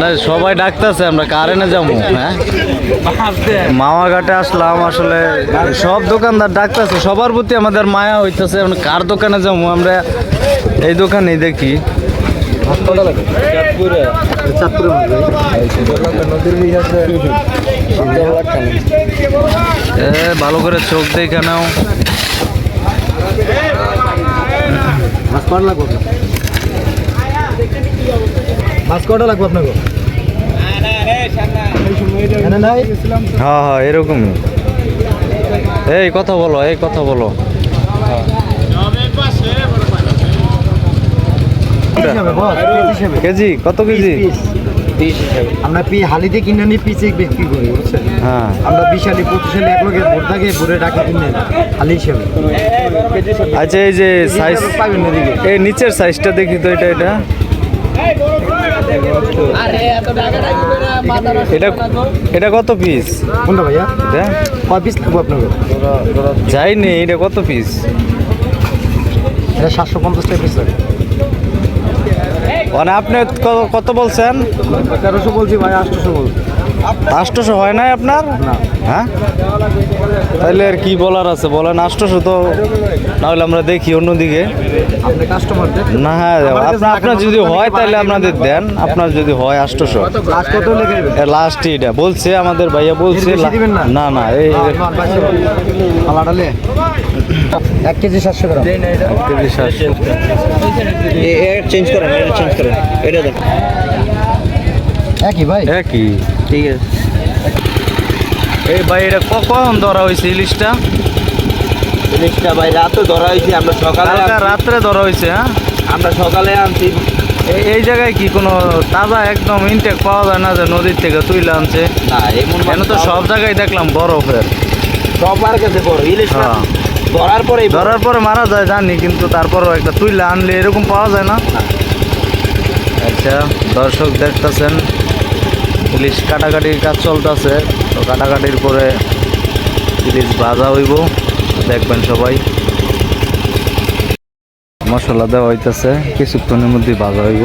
না, সবাই ডাকতেছে, আমরা কারেন্টে যাব? হ্যাঁ? মামা ঘাটে আসলাম, আসলে সব দোকানদার ডাকতেছে, সবার প্রতি আমাদের মায়া হইতেছে কার দোকানে যাব? আমরা এই দোকানেই দেখি। ভালো করে চোখ দেখে নাও। মাছ কটা লাগবে আপনাকে? হ্যাঁ হ্যাঁ এরকমই। এই কথা বলো এই কথা বলো। কেজি কত কেজি? আমরা পি হালিতে কিনে নিয়ে পিসে বিক্রি করি বুঝছেন? হ্যাঁ। আমরা বিশ হালি পঁচিশ হালি এক লোকে ভোট থাকে ভোরে ডাকে কিনে হালি হিসাবে। আচ্ছা এই যে সাইজ এই নিচের সাইজটা দেখি তো এটা এটা। এটা এটা কত পিস কোনটা ভাইয়া। কয় পিস লাগবে আপনাকে যাইনি এটা কত পিস এটা সাতশো পঞ্চাশ টাকা পিস লাগে মানে আপনি কত বলছেন? তেরোশো বলছি ভাই আটশো বলছি। আষ্টশো হয় নাই আপনার? হ্যাঁ? তাহলে আর কি বলার আছে বলেন আষ্টশো তো নাহলে আমরা দেখি অন্যদিকে। না হ্যাঁ আপনার আপনার যদি হয় তাহলে আপনাদের দেন আপনার যদি হয় আষ্টশো। লাস্ট এটা বলছে আমাদের ভাইয়া বলছে না? না এই এক কেজি সাতশো গ্রাম। কেজি সাতশো। চেঞ্জ করেন এটা চেঞ্জ করেন। এটা দেন। একই ভাই? একই। ঠিক আছে। এই ভাই এটা কখন ধরা হয়েছে ইলিশটা? জিনিসটা ভাই রাতে ধরা হয়েছে আমরা সকালে রাত্রে ধরা হয়েছে হ্যাঁ? আমরা সকালে আনছি। এই- জায়গায় কি কোনো তাজা একদম ইনটেক পাওয়া যায় না যে নদীর থেকে তুইলে আনছে? না এমন কেন তো সব জায়গায় দেখলাম বরফের। সবার কাছে বড়। ইলিশ হ্যাঁ। ধরার পরে ধরার পরে মারা যায় জানি কিন্তু তারপরও একটা তুইলে আনলে এরকম পাওয়া যায় না। আচ্ছা দর্শক দেখতেছেন। ইলিশ কাটাকাটির কাজ চলতেছে। তো কাটাকাটির পরে ইলিশ ভাজা হইব, দেখবেন সবাই। মশলা দেওয়া হইতেছে, কিছুক্ষণের মধ্যে ভাজা হইব।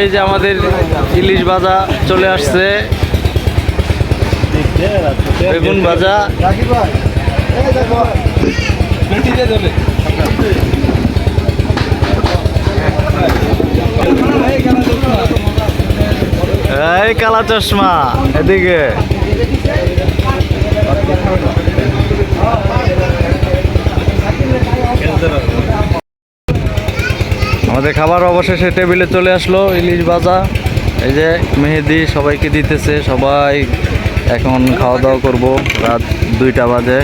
এই যে আমাদের ইলিশ ভাজা চলে আসছে। বেগুন ভাজা। এই কালা চশমা এদিকে। আমাদের খাবার অবশেষে টেবিলে চলে আসলো ইলিশ ভাজা। এই যে মেহেদি সবাইকে দিতেছে, সবাই এখন খাওয়া দাওয়া করব। রাত দুইটা বাজে।